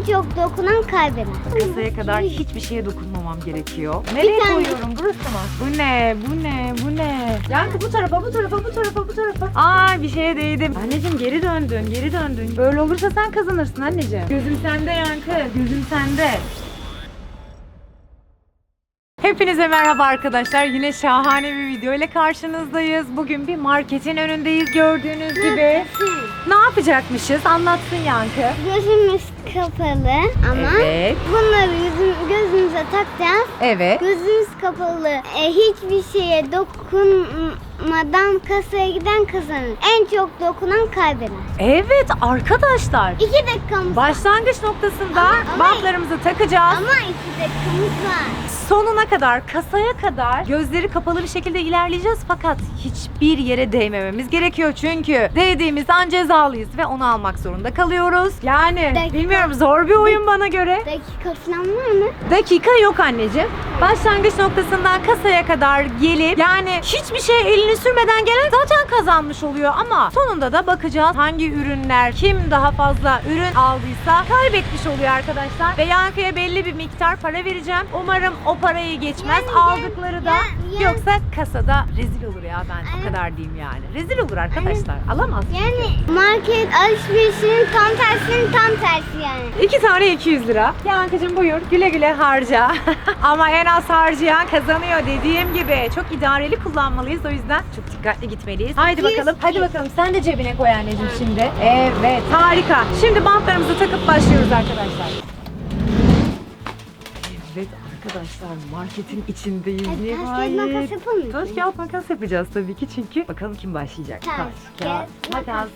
En çok dokunan kaybeder. Kasaya kadar hiçbir şeye dokunmamam gerekiyor. Nereye tane- koyuyorum? Burası mı? Bu ne? Bu ne? Bu ne? Yankı bu tarafa, bu tarafa, bu tarafa, bu tarafa. Aa bir şeye değdim. Anneciğim geri döndün, geri döndün. Böyle olursa sen kazanırsın anneciğim. Gözüm sende Yankı, gözüm sende. Hepinize merhaba arkadaşlar. Yine şahane bir video ile karşınızdayız. Bugün bir marketin önündeyiz gördüğünüz gibi. Ne yapacakmışız? Anlatsın Yankı. Gözümüz kapalı ama Evet. bunları gözüm, gözümüze takacağız. Evet. Gözümüz kapalı. E, hiçbir şeye dokunmadan kasaya giden kazanır. En çok dokunan kaybeder. Evet arkadaşlar. İki dakikamız var. Başlangıç noktasında Ama- ama- bantlarımızı takacağız. Ama iki dakikamız var. Sonuna kadar, kasaya kadar gözleri kapalı bir şekilde ilerleyeceğiz fakat hiçbir yere değmememiz gerekiyor çünkü değdiğimiz an cezalıyız ve onu almak zorunda kalıyoruz. Yani Dakika. bilmiyorum zor bir oyun bana göre. Dakika falan var mı? Dakika yok anneciğim. Başlangıç noktasından kasaya kadar gelip yani hiçbir şey elini sürmeden gelen zaten kazanmış oluyor ama sonunda da bakacağız hangi ürünler kim daha fazla ürün aldıysa kaybetmiş oluyor arkadaşlar. Ve Yankı'ya belli bir miktar para vereceğim. Umarım o parayı geçmez. Yani- Aldıkları da yani- yoksa kasada rezil olur ya ben o kadar diyeyim yani. Rezil olur arkadaşlar. Alamaz. Yani market alışverişinin tam tersinin tam tersi yani. İki tane 200 lira. Yankıcığım buyur güle güle harca. Ama en az harcayan kazanıyor dediğim gibi. Çok idareli kullanmalıyız o yüzden çok dikkatli gitmeliyiz. Haydi bakalım. Hadi bakalım sen de cebine koy anneciğim şimdi. Evet harika. Şimdi bantlarımızı takıp başlıyoruz arkadaşlar. Evet arkadaşlar marketin içindeyiz. Hadi taş kağıt makas yapalım? Taş kağıt makas yapacağız tabii ki çünkü bakalım kim başlayacak. Taş, kağıt, makas.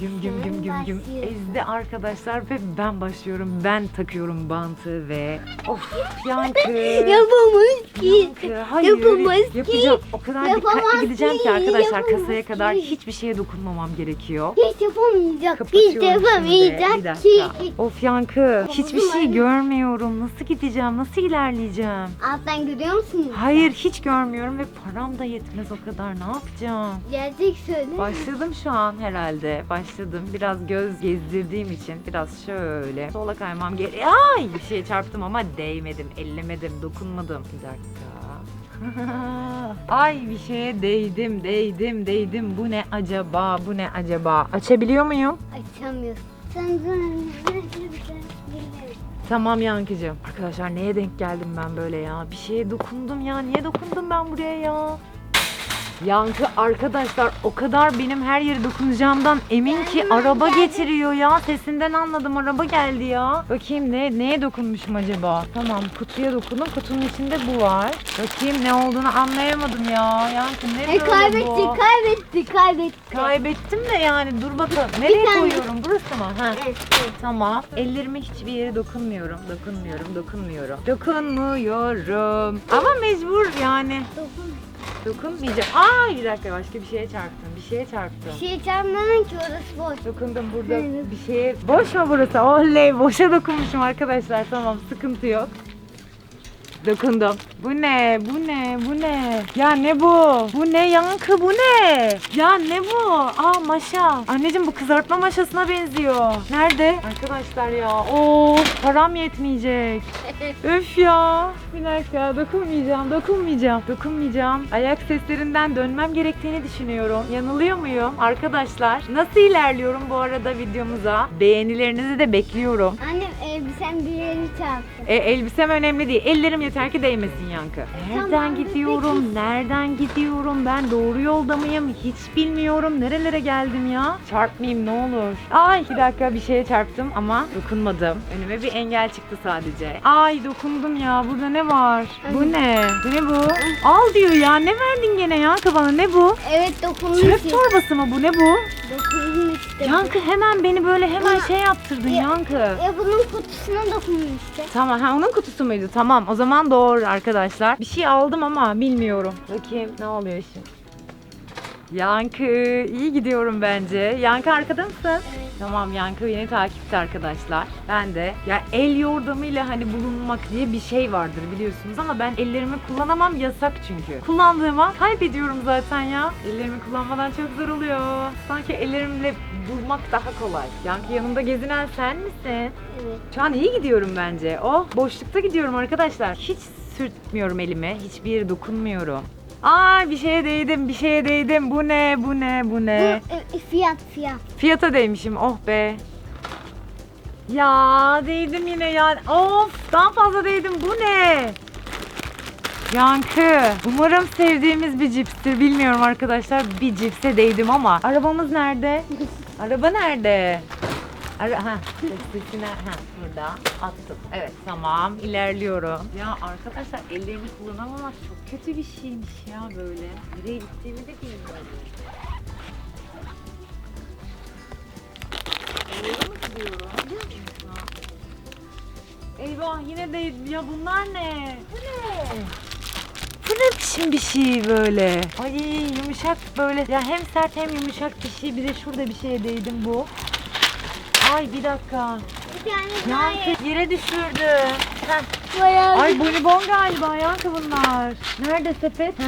Güm güm güm güm güm ezdi arkadaşlar ve ben başlıyorum. Ben takıyorum bantı ve of yankı. Yapamaz ki. Yankı, hayır Yapamaz ki. yapacağım. O kadar Yapamaz dikkatli gideceğim ki arkadaşlar yapamaz kasaya kadar ki. hiçbir şeye dokunmamam gerekiyor. Hiç yapamayacak. Hiç yapamayacak ki. Of yankı hiçbir şey görmüyorum. Nasıl gideceğim? Nasıl ilerleyeceğim? Alttan görüyor musunuz? Hayır hiç görmüyorum ve param da yetmez o kadar. Ne yapacağım? Gerçek söyle. Başladım şu an herhalde. Başladım. Biraz göz gezdirdiğim için biraz şöyle sola kaymam gerekiyor. Ay bir şeye çarptım ama değmedim, ellemedim, dokunmadım. Bir dakika. Ay bir şeye değdim, değdim, değdim. Bu ne acaba? Bu ne acaba? Açabiliyor muyum? Açamıyorsun. Sen Tamam Yankıcığım. Arkadaşlar neye denk geldim ben böyle ya? Bir şeye dokundum ya. Niye dokundum ben buraya ya? Yankı arkadaşlar o kadar benim her yere dokunacağımdan emin ki araba getiriyor ya. Sesinden anladım araba geldi ya. Bakayım ne neye dokunmuşum acaba? Tamam kutuya dokundum. Kutunun içinde bu var. Bakayım ne olduğunu anlayamadım ya. Yankı ne E, böyle kaybetti, bu? kaybetti, kaybetti. Kaybettim de yani dur bakalım. Nereye tane- koyuyorum? Burası mı? Ha. Evet, evet. Tamam. Ellerime hiçbir yere dokunmuyorum. Dokunmuyorum, dokunmuyorum. Dokunmuyorum. Ama mecbur yani. Dokun. Dokunmayacağım. Ay bir dakika başka bir şeye çarptım. Bir şeye çarptım. Şey çarpmadın ki orası boş. Dokundum burada Evet. bir şeye. Boş mu burası? Oley boşa dokunmuşum arkadaşlar. Tamam sıkıntı yok. Dokundum. Bu ne? Bu ne? Bu ne? Ya ne bu? Bu ne yankı? Bu ne? Ya ne bu? Aa maşa. Anneciğim bu kızartma maşasına benziyor. Nerede? Arkadaşlar ya. Oo param yetmeyecek. Öf ya. Bir dakika dokunmayacağım, dokunmayacağım, dokunmayacağım. Ayak seslerinden dönmem gerektiğini düşünüyorum. Yanılıyor muyum? Arkadaşlar nasıl ilerliyorum bu arada videomuza? Beğenilerinizi de bekliyorum. Annem elbisen bir yerini çarptı. E, elbisem önemli değil. Ellerim yeter ki değmesin yankı. Nereden Tamam, gidiyorum? peki. Nereden gidiyorum? Ben doğru yolda mıyım? Hiç bilmiyorum. Nerelere geldim ya? Çarpmayayım ne olur. Ay bir dakika bir şeye çarptım ama dokunmadım. Önüme bir engel çıktı sadece. Ay dokundum ya. Burada ne var? Bu ne? Ne bu? Al diyor ya. Ne verdin gene yankı bana? Ne bu? Evet dokunmuş. Çöp torbası mı bu? Ne bu? Dokunmuş. Yankı hemen beni böyle hemen Ama- şey yaptırdın Ya- yankı. Ya bunun kutusuna dokunmuş işte. Tamam ha onun kutusu muydu? Tamam o zaman doğru arkadaşlar. Bir şey aldım ama bilmiyorum. Bakayım ne oluyor şimdi. Yankı iyi gidiyorum bence. Yankı arkada mısın? Evet. Tamam Yankı yeni takipçi arkadaşlar. Ben de ya el yordamıyla hani bulunmak diye bir şey vardır biliyorsunuz ama ben ellerimi kullanamam yasak çünkü. Kullandığıma kaybediyorum zaten ya. Ellerimi kullanmadan çok zor oluyor. Sanki ellerimle bulmak daha kolay. Yankı yanımda gezinen sen misin? Evet. Şu an iyi gidiyorum bence. Oh boşlukta gidiyorum arkadaşlar. Hiç sürtmüyorum elime. Hiçbir yere dokunmuyorum. Aa bir şeye değdim, bir şeye değdim. Bu ne, bu ne, bu ne? Bu, e, fiyat fiyat. Fiyata değmişim. Oh be. Ya değdim yine ya. Of daha fazla değdim. Bu ne? Yankı. Umarım sevdiğimiz bir cipstir. Bilmiyorum arkadaşlar. Bir cipse değdim ama. Arabamız nerede? Araba nerede? Ara ha, sesine ha burada attım. Evet tamam ilerliyorum. Ya arkadaşlar ellerimi kullanamamak çok kötü bir şeymiş ya böyle. Nereye gittiğimi de bilmiyorum. Doğru mu gidiyorum? Biliyor musun? Eyvah yine de ya bunlar ne? Bu ne? Bu ne biçim bir şey böyle? Ay yumuşak böyle ya hem sert hem yumuşak bir şey bir de şurada bir şeye değdim bu. Ay bir dakika. Bir tane daha ye. Yankı yere düşürdü. Heh. Bayağı Ay bonibon galiba Yankı bunlar. Nerede sepet? Heh.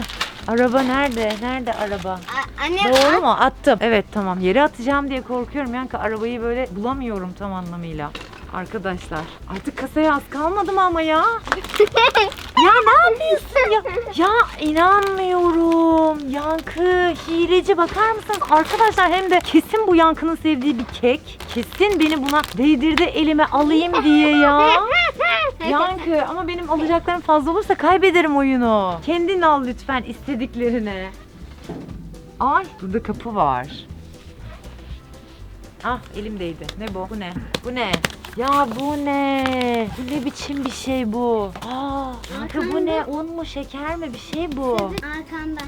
Araba nerede? Nerede araba? A- Anne Doğru mu? Attım. Evet tamam. Yere atacağım diye korkuyorum. Yankı arabayı böyle bulamıyorum tam anlamıyla. Arkadaşlar artık kasaya az kalmadı mı ama ya? Ya ne yapıyorsun ya? Ya inanmıyorum. Yankı hileci bakar mısınız? Arkadaşlar hem de kesin bu Yankı'nın sevdiği bir kek. Kesin beni buna değdirdi elime alayım diye ya. Yankı ama benim alacaklarım fazla olursa kaybederim oyunu. Kendin al lütfen istediklerini. Ay burada kapı var. Ah elimdeydi. Ne bu? Bu ne? Bu ne? Ya bu ne? Bu ne biçim bir şey bu? Aa, Yankı bu ne? Un mu şeker mi? Bir şey bu. Arkanda.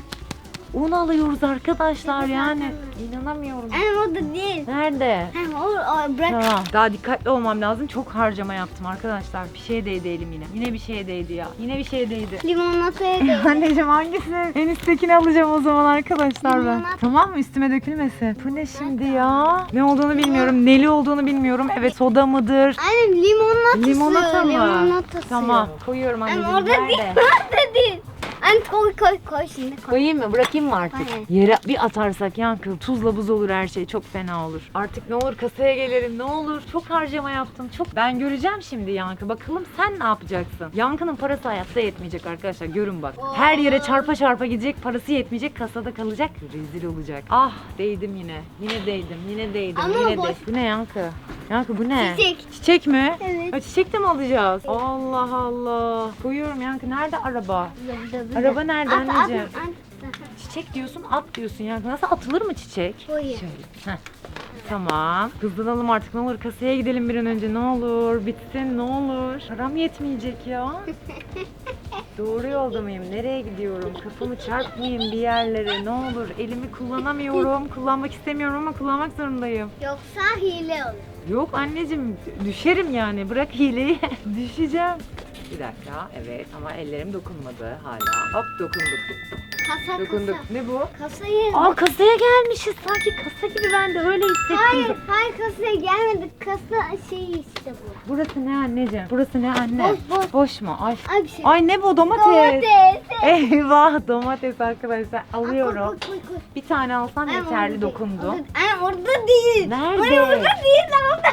Un alıyoruz arkadaşlar Evet, yani. İnanamıyorum. Anne o da değil. Nerede? Hem o, o bırak. Tamam. Daha dikkatli olmam lazım. Çok harcama yaptım arkadaşlar. Bir şey değdi elim yine. Yine bir şey değdi ya. Yine bir şey değdi. Limonataya değil. Anneciğim hangisini? En üsttekini alacağım o zaman arkadaşlar ben. Limonata. Tamam mı? Üstüme dökülmesin. Bu ne şimdi ya? Ne olduğunu bilmiyorum. Neli olduğunu bilmiyorum. Evet soda mıdır? Anne limonatası. Limonata mı? Limonatası. Tamam. Koyuyorum Anne anneciğim. orada değil. Nerede? Orada değil. Anne koy koy koy şimdi koy. Koyayım mı? Bırakayım mı artık? Hayır. Yere bir atarsak yankı tuzla buz olur her şey. Çok fena olur. Artık ne olur kasaya gelelim ne olur. Çok harcama yaptım. Çok ben göreceğim şimdi yankı. Bakalım sen ne yapacaksın? Yankının parası hayatta yetmeyecek arkadaşlar. Görün bak. Her yere çarpa çarpa gidecek. Parası yetmeyecek. Kasada kalacak. Rezil olacak. Ah değdim yine. Yine değdim. Yine değdim. Ama yine boş. değdim. Bu ne yankı? Yankı bu ne? Çiçek. Çiçek mi? Evet. Ha, çiçek de mi alacağız? Allah Allah. Koyuyorum yankı. Nerede araba? Araba nerede At, at, anneciğim? at. Çiçek diyorsun, at diyorsun ya. Nasıl atılır mı çiçek? Koyayım. Şöyle. Heh. Tamam. Hızlanalım artık ne olur kasaya gidelim bir an önce ne olur. Bitsin ne olur. Param yetmeyecek ya. Doğru yolda mıyım? Nereye gidiyorum? Kafamı çarpmayayım bir yerlere ne olur. Elimi kullanamıyorum. Kullanmak istemiyorum ama kullanmak zorundayım. Yoksa hile olur. Yok anneciğim düşerim yani. Bırak hileyi. Düşeceğim. Bir dakika. Evet ama ellerim dokunmadı hala. Hop dokunduk. Kasa Dokunduk. kasa. Ne bu? Kasayı. Aa kasaya gelmişiz. Sanki kasa gibi ben de öyle hissettim. Hayır, hayır kasaya gelmedik. Kasa şey işte bu. Burası ne anneciğim? Burası ne anne? Boş, boş. mu? Ay. Ay bir şey. Ay ne bu domates? Domates. Eyvah domates arkadaşlar Aa, koy, alıyorum. koy, koy, koy. Bir tane alsam Ay, yeterli orada değil, Orada, ay, orada değil. Nerede? Orada, orada değil. Lan orada.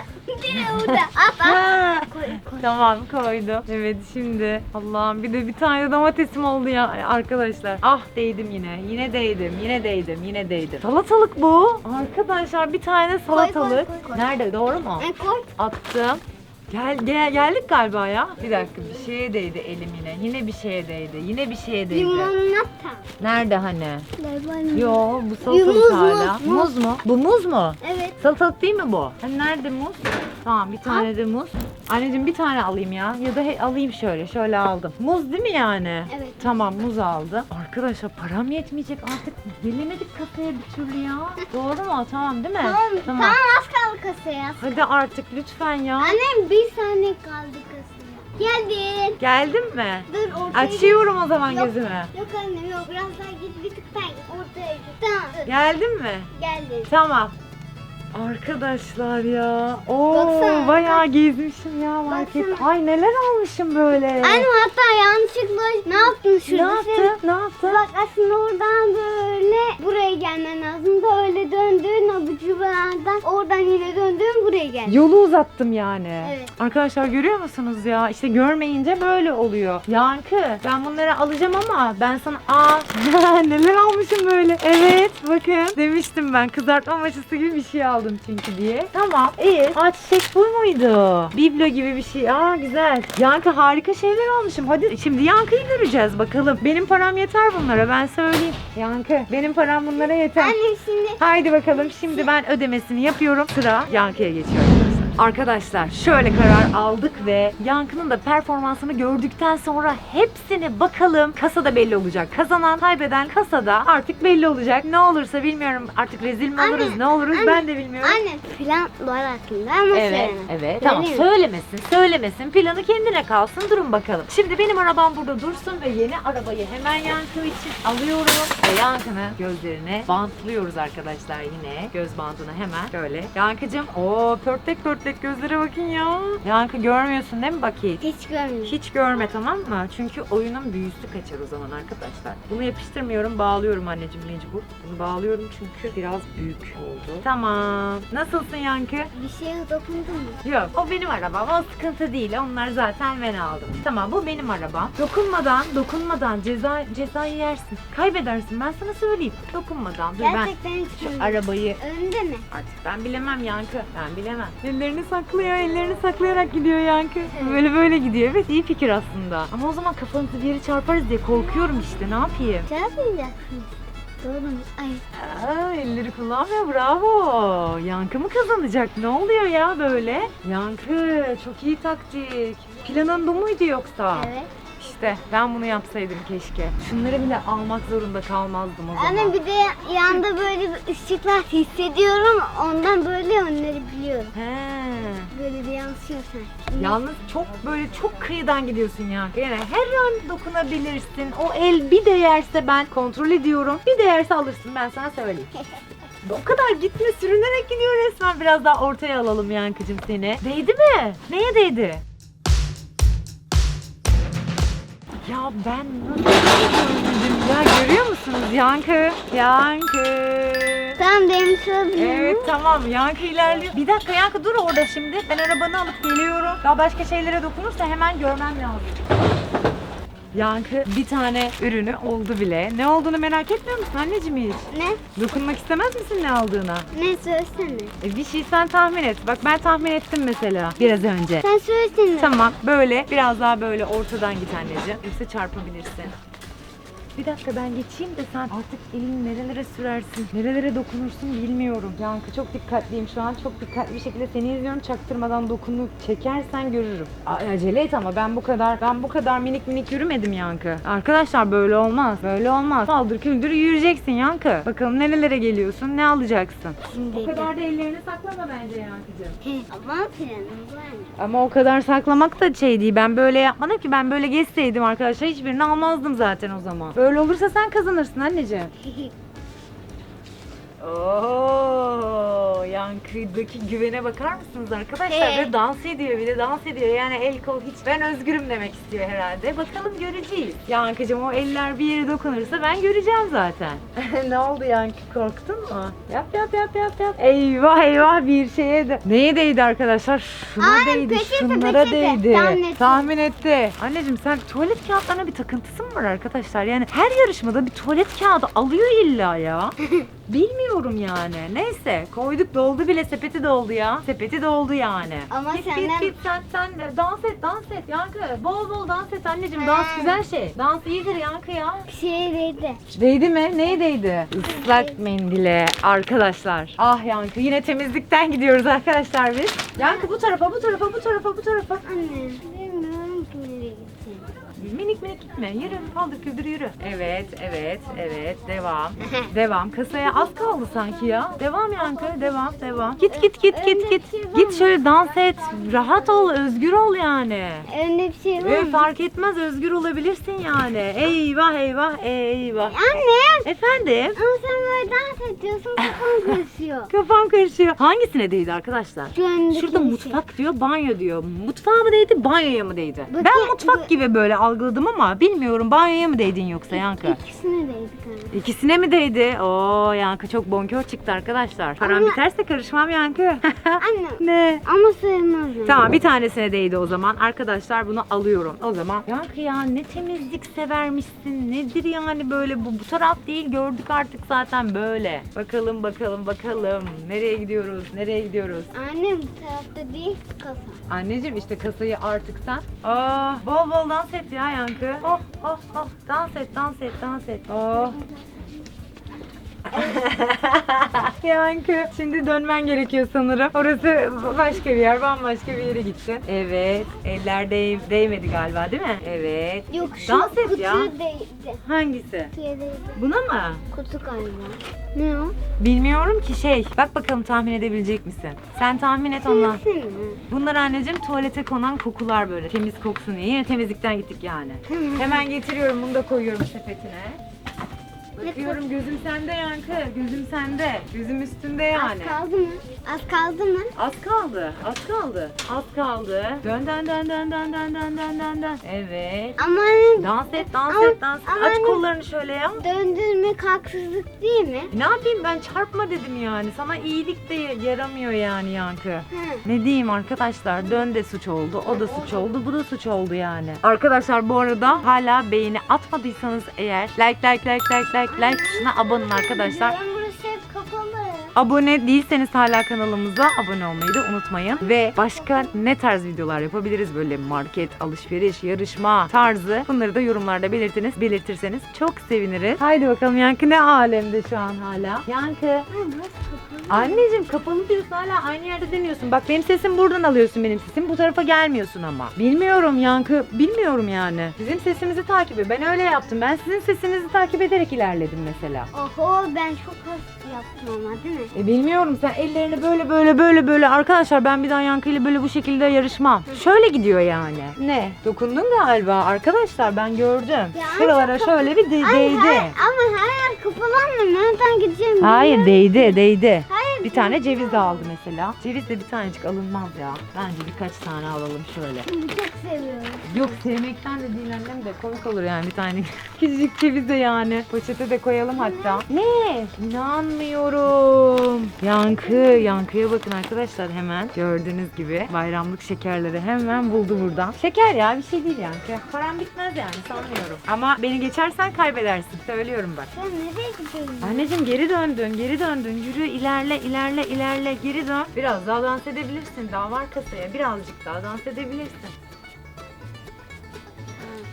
At at. Koy, koy. tamam koydum. Evet şimdi Allah'ım bir de bir tane domatesim oldu ya arkadaşlar. Ah değdim yine. Yine değdim. Yine değdim. Yine değdim. Salatalık bu. Arkadaşlar bir tane salatalık. koy, koy. Nerede doğru mu? Ay, koy. Attım. Gel, gel geldik galiba ya. Bir dakika bir şeye değdi elim yine. Yine bir şeye değdi. Yine bir şeye değdi. Limonata. Nerede hani? Galiba Yo bu Muz, salatalık muz, hala. muz. Muz mu? Bu muz mu? Evet. Salatalık değil mi bu? Hani nerede muz? Tamam bir tane de muz. Anneciğim bir tane alayım ya. Ya da he- alayım şöyle. Şöyle aldım. Muz değil mi yani? Evet. Tamam muz aldım. Arkadaşlar param yetmeyecek artık. Gelemedik kasaya bir türlü ya. Doğru mu? Tamam değil mi? Tamam, tamam az kaldı kasaya. Hadi artık lütfen ya. Annem bir saniye kaldı kasaya. Geldin. Geldin mi? Dur ortaya Açıyorum o zaman Yok. gözümü. Yok annem yok biraz daha git bir tık daha git ortaya git. Tamam dur. Geldin mi? Geldin. Tamam. Arkadaşlar ya. Oo Baksana. bayağı gezmişim ya market. Baksana. Ay neler almışım böyle. Annem hatta yanlışlıkla ne yaptın ne şurada? yaptı? Ne yaptı? Bak aslında oradan böyle buraya gelmen lazım da öyle döndün abuculardan oradan yine döndün buraya geldin. Yolu uzattım yani. Evet. Arkadaşlar görüyor musunuz ya? İşte görmeyince böyle oluyor. Yankı ben bunları alacağım ama ben sana aa neler almışım böyle. Evet bakın demiştim ben kızartma maşası gibi bir şey aldım çünkü diye. Tamam iyi. Aa çiçek bu muydu? Biblo gibi bir şey. Aa güzel. Yankı harika şeyler almışım. Hadi şimdi Yankı'yı göreceğiz bakalım. Benim param yeter bunlara ben söyleyeyim. Yankı benim param bunlara yeter. Annem şimdi Haydi bakalım şimdi ben ödemesini yapıyorum. Sıra Yankı'ya geçiyor arkadaşlar. Şöyle karar aldık ve Yankı'nın da performansını gördükten sonra hepsini bakalım kasada belli olacak. Kazanan kaybeden kasada artık belli olacak. Ne olursa bilmiyorum artık rezil mi Anne, oluruz ne oluruz anne, ben de bilmiyorum. Anne plan var aslında ama Evet, söyleme. evet. Tamam Söyleyeyim mi? söylemesin, söylemesin. Planı kendine kalsın. Durun bakalım. Şimdi benim arabam burada dursun ve yeni arabayı hemen Yankı için alıyorum. Ve Yankı'nın gözlerine bantlıyoruz arkadaşlar yine. Göz bandını hemen böyle. Yankı'cım o pörtlek pörtlek gözlere bakın ya. Yankı görmüyorsun değil mi bakayım? Hiç görmedim. Hiç görme tamam mı? Çünkü oyunun büyüsü kaçar o zaman arkadaşlar. Bunu yapıştırmıyorum, bağlıyorum anneciğim mecbur. Bunu bağlıyorum çünkü biraz büyük oldu. Tamam. Nasılsın Yankı? Bir şeye dokundun mu? Yok o benim arabam o sıkıntı değil onlar zaten ben aldım. Tamam bu benim arabam. Dokunmadan dokunmadan ceza cezayı yersin. Kaybedersin ben sana söyleyeyim. Dokunmadan dur ben Gerçekten hiç şu arabayı Önde mi? artık ben bilemem Yankı. Ben bilemem. Ellerini saklıyor ellerini saklayarak gidiyor Yankı. Böyle böyle gidiyor evet iyi fikir aslında. Ama o zaman kafanızı bir yere çarparız diye korkuyorum işte ne yapayım. Çarpmayacaksın. Doğru mu? Ay. Aa, elleri kullanmıyor bravo. Yankı mı kazanacak? Ne oluyor ya böyle? Yankı çok iyi taktik. Planın bu muydu yoksa? Evet. İşte ben bunu yapsaydım keşke. Şunları bile almak zorunda kalmazdım o zaman. Anne bir de yanda böyle bir ışıklar hissediyorum. Ondan böyle onları biliyorum. He. Böyle bir yansıyor sanki. Yalnız çok böyle çok kıyıdan gidiyorsun Yankı. Yani her an dokunabilirsin. O el bir değerse ben kontrol ediyorum. Bir değerse alırsın ben sana söyleyeyim. O kadar gitme sürünerek gidiyor resmen. Biraz daha ortaya alalım Yankıcığım seni. Değdi mi? Neye değdi? Ya ben nasıl görmedim ya görüyor musunuz Yankı? Yankı. Tamam benim sorabilirim. Evet tamam Yankı ilerliyor. Bir dakika Yankı dur orada şimdi. Ben arabanı alıp geliyorum. Daha başka şeylere dokunursa hemen görmem lazım. Yankı bir tane ürünü oldu bile. Ne olduğunu merak etmiyor musun anneciğim hiç? Ne? Dokunmak istemez misin ne aldığına? Ne söylesene. E, bir şey sen tahmin et. Bak ben tahmin ettim mesela biraz önce. Sen söylesene. Tamam böyle biraz daha böyle ortadan git anneciğim. Yoksa çarpabilirsin. Bir dakika ben geçeyim de sen artık elini nerelere sürersin, nerelere dokunursun bilmiyorum. Yankı çok dikkatliyim şu an. Çok dikkatli bir şekilde seni izliyorum. Çaktırmadan dokunup çekersen görürüm. A- acele et ama ben bu kadar ben bu kadar minik minik yürümedim Yankı. Arkadaşlar böyle olmaz. Böyle olmaz. Saldır küldür yürüyeceksin Yankı. Bakalım nerelere geliyorsun, ne alacaksın? Şimdi O kadar da ellerini saklama bence Yankıcığım. Ama planım bu anne. Ama o kadar saklamak da şey değil. Ben böyle yapmadım ki. Ben böyle geçseydim arkadaşlar hiçbirini almazdım zaten o zaman. Böyle olursa sen kazanırsın anneciğim. Oo, yankıdaki güvene bakar mısınız arkadaşlar? Ve dans ediyor bir de dans ediyor. Yani el kol hiç ben özgürüm demek istiyor herhalde. Bakalım göreceğiz. Yankıcığım o eller bir yere dokunursa ben göreceğim zaten. ne oldu Yankı korktun mu? Yap yap yap yap yap. Eyvah eyvah bir şeye de. Neye değdi arkadaşlar? Şuna Aynen, değdi, peçete, şunlara peçete. değdi. Tahmin. Tahmin etti. Anneciğim sen tuvalet kağıtlarına bir takıntısı mı var arkadaşlar? Yani her yarışmada bir tuvalet kağıdı alıyor illa ya. Bilmiyorum yani. Neyse koyduk doldu bile sepeti doldu ya. Sepeti doldu yani. Ama git, senden- git git sen sen de dans et dans et Yankı. Bol bol dans et anneciğim. Dans Ha. güzel şey. Dans iyidir Yankı ya. Bir şeye değdi. Değdi mi? Neye değdi? Islak mendile arkadaşlar. Ah Yankı yine temizlikten gidiyoruz arkadaşlar biz. Yankı bu tarafa bu tarafa bu tarafa bu tarafa. Anne bilmiyorum ki nereye gitsin. Minik minik gitme. Yürü paldır küldür yürü. Evet evet evet devam. devam. Kasaya az kaldı sanki ya. Devam Yankı devam devam. Git git git git git. Git şöyle dans et. Rahat ol özgür ol yani. Önde bir şey var Ee, mı? fark etmez özgür olabilirsin yani. Eyvah eyvah eyvah. Anne! Efendim? Ama sen böyle dans ediyorsun kafan karışıyor. Kafam karışıyor. Hangisine değdi arkadaşlar? Şu öndeki Şurada şey. mutfak diyor, banyo diyor. Mutfağa mı değdi, banyoya mı değdi? Bakın, ben mutfak gibi böyle algıladım ama bilmiyorum banyoya mı değdin yoksa Yankı? İkisine değdik anne. İkisine mi değdi? Oo Yankı çok bonkör çıktı arkadaşlar. Param Ama- biterse karışmam Yankı. Anne ne? ama sayılmaz. Tamam bir tanesine değdi o zaman. Arkadaşlar bunu alıyorum. O zaman Yankı ya ne temizlik severmişsin. Nedir yani böyle bu, bu taraf değil gördük artık zaten böyle. Bakalım bakalım bakalım. Nereye gidiyoruz? Nereye gidiyoruz? Annem bu tarafta değil kafa. Anneciğim işte kasayı artık sen. Aa, bol bol dans et ya Yankı. Oh oh oh dans et dans et dans et. Oh. Yankı şimdi dönmen gerekiyor sanırım. Orası başka bir yer bambaşka bir yere gittin. Evet eller değ değmedi galiba değil mi? Evet. Yok şu Dans et kutuya ya. değdi. Hangisi? Kutuya değdi. Buna mı? Kutu galiba. Ne o? Bilmiyorum ki şey. Bak bakalım tahmin edebilecek misin? Sen tahmin et ondan. Bunlar anneciğim tuvalete konan kokular böyle. Temiz koksun diye. Yine temizlikten gittik yani. Hemen getiriyorum bunu da koyuyorum sepetine. Bakıyorum gözüm sende Yankı. Gözüm sende. Gözüm üstünde yani. Az kaldı mı? Az kaldı mı? Az kaldı. Az kaldı. Az kaldı. Dön dön dön dön dön dön dön dön dön dön. Evet. Ama anne Dans et dans Ama- et dans et. ama Aç anne- kollarını şöyle ya. döndürmek haksızlık değil mi? Ne yapayım ben çarpma dedim yani. Sana iyilik de yaramıyor yani Yankı. Hı. Ne diyeyim arkadaşlar dön de suç oldu o da suç oldu bu da suç oldu yani. Arkadaşlar bu arada hala beğeni atmadıysanız eğer like like like like like like tuşuna abone olun arkadaşlar. Abone değilseniz hala kanalımıza abone olmayı da unutmayın. Ve başka ne tarz videolar yapabiliriz böyle market, alışveriş, yarışma tarzı bunları da yorumlarda belirtiniz. Belirtirseniz çok seviniriz. Haydi bakalım Yankı ne alemde şu an hala. Yankı. Anneciğim kapalı diyorsun hala aynı yerde deniyorsun. Bak benim sesim buradan alıyorsun benim sesim. Bu tarafa gelmiyorsun ama. Bilmiyorum Yankı. Bilmiyorum yani. Bizim sesimizi takip et. Ben öyle yaptım. Ben sizin sesinizi takip ederek ilerledim mesela. Oho ben çok az yaptım ama değil mi? E bilmiyorum sen ellerini böyle böyle böyle böyle arkadaşlar ben bir daha Yankı ile böyle bu şekilde yarışmam. Şöyle gidiyor yani. Ne? Dokundun galiba arkadaşlar ben gördüm. Şuralara şöyle bir de- Ay, değdi. her- ama her yer kapalı anne. Nereden gideceğim? Hayır değdi değdi. Hayır. Bir tane ceviz de aldı mesela. Ceviz de bir tanecik alınmaz ya. Bence birkaç tane alalım şöyle. Bunu çok seviyorum. Yok sevmekten de değil annem de komik olur yani bir tane küçücük ceviz de yani. Poşete de koyalım hatta. Ne? İnanmıyorum. Yankı, yankıya bakın arkadaşlar hemen. Gördüğünüz gibi bayramlık şekerleri hemen buldu buradan. Şeker ya bir şey değil yankı. Param bitmez yani sanmıyorum. Ama beni geçersen kaybedersin. Söylüyorum bak. Sen nereye gidiyorsun? Anneciğim geri döndün, geri döndün. Yürü ilerle, ilerle, ilerle. Geri dön. Biraz daha dans edebilirsin. Daha var kasaya. Birazcık daha dans edebilirsin.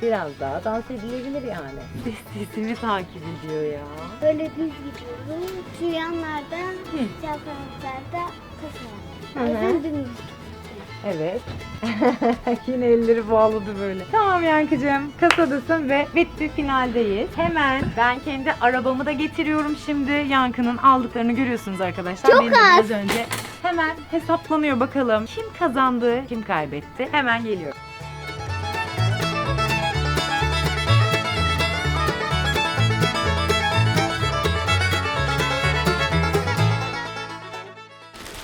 Biraz daha dans edilebilir yani. Sesimi takip ediyor ya. Böyle düz gidiyorum. Şu yanlarda, çaprazlarda kasa Hı hı. dümdüz. Evet. Yine elleri bağladı böyle. Tamam Yankıcığım kasadasın ve bitti finaldeyiz. Hemen ben kendi arabamı da getiriyorum şimdi. Yankı'nın aldıklarını görüyorsunuz arkadaşlar. Çok Benim de az. biraz önce hemen hesaplanıyor bakalım. Kim kazandı, kim kaybetti. Hemen geliyor.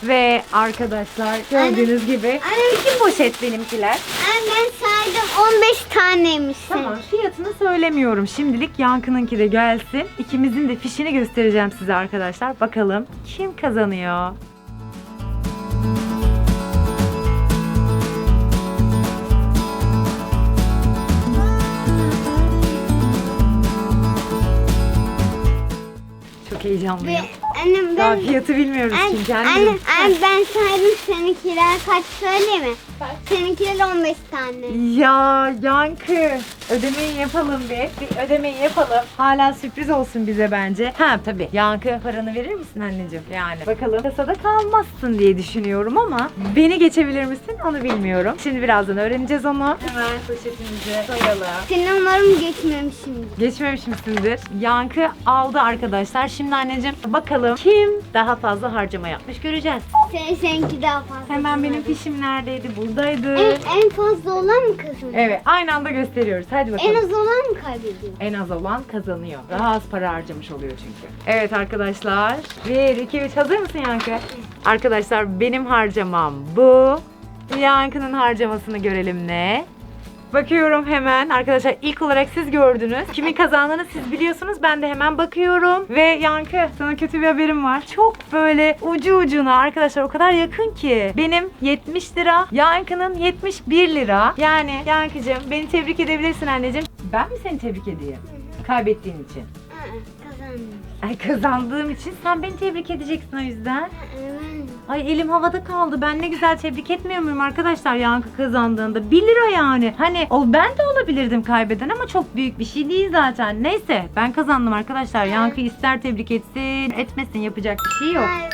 Ve arkadaşlar gördüğünüz gibi Anne, iki poşet benimkiler. Anne ben saydım 15 taneymiş. Tamam fiyatını söylemiyorum. Şimdilik Yankı'nınki de gelsin. İkimizin de fişini göstereceğim size arkadaşlar. Bakalım kim kazanıyor? Çok Ve heyecanlıyım. Annem Daha ben... fiyatı bilmiyoruz Anne, çünkü. anne, annem. anne, ben saydım seninkiler kaç söyleyeyim mi? Seninkiler 15 tane. Ya Yankı ödemeyi yapalım bir. Bir ödemeyi yapalım. Hala sürpriz olsun bize bence. Ha tabii. Yankı paranı verir misin anneciğim? Yani bakalım kasada kalmazsın diye düşünüyorum ama beni geçebilir misin onu bilmiyorum. Şimdi birazdan öğreneceğiz onu. Hemen poşetimizi koyalım. Seni umarım geçmemişim. Geçmemiş misindir? Yankı aldı arkadaşlar. Şimdi anneciğim bakalım kim daha fazla harcama yapmış göreceğiz. Sen, seninki daha fazla. Hemen benim fişim neredeydi? Buradaydı. En, en fazla olan mı kazanıyor? Evet aynı anda gösteriyoruz. Hadi bakalım. En az olan mı kaybediyor? En az olan kazanıyor. Daha az para harcamış oluyor çünkü. Evet arkadaşlar. 1, 2, 3 hazır mısın Yankı? Arkadaşlar benim harcamam bu. Yankı'nın harcamasını görelim ne? Bakıyorum hemen. Arkadaşlar ilk olarak siz gördünüz. Kimin kazandığını siz biliyorsunuz. Ben de hemen bakıyorum. Ve Yankı sana kötü bir haberim var. Çok böyle ucu ucuna arkadaşlar o kadar yakın ki. Benim 70 lira. Yankı'nın 71 lira. Yani Yankı'cığım beni tebrik edebilirsin anneciğim. Ben mi seni tebrik edeyim? Kaybettiğin için. Kazandım. Ay kazandığım için sen beni tebrik edeceksin o yüzden. Ben- Ay elim havada kaldı. Ben ne güzel tebrik etmiyor muyum arkadaşlar Yankı kazandığında? 1 lira yani. Hani o ben de olabilirdim kaybeden ama çok büyük bir şey değil zaten. Neyse ben kazandım arkadaşlar. Yankı ister tebrik etsin, etmesin yapacak bir şey yok. Hayır,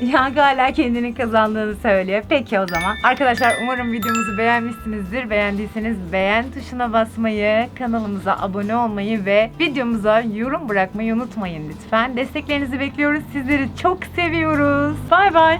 Yankı hala kendinin kazandığını söylüyor. Peki o zaman. Arkadaşlar umarım videomuzu beğenmişsinizdir. Beğendiyseniz beğen tuşuna basmayı, kanalımıza abone olmayı ve videomuza yorum bırakmayı unutmayın lütfen. Desteklerinizi bekliyoruz. Sizleri çok seviyoruz. Bay bay.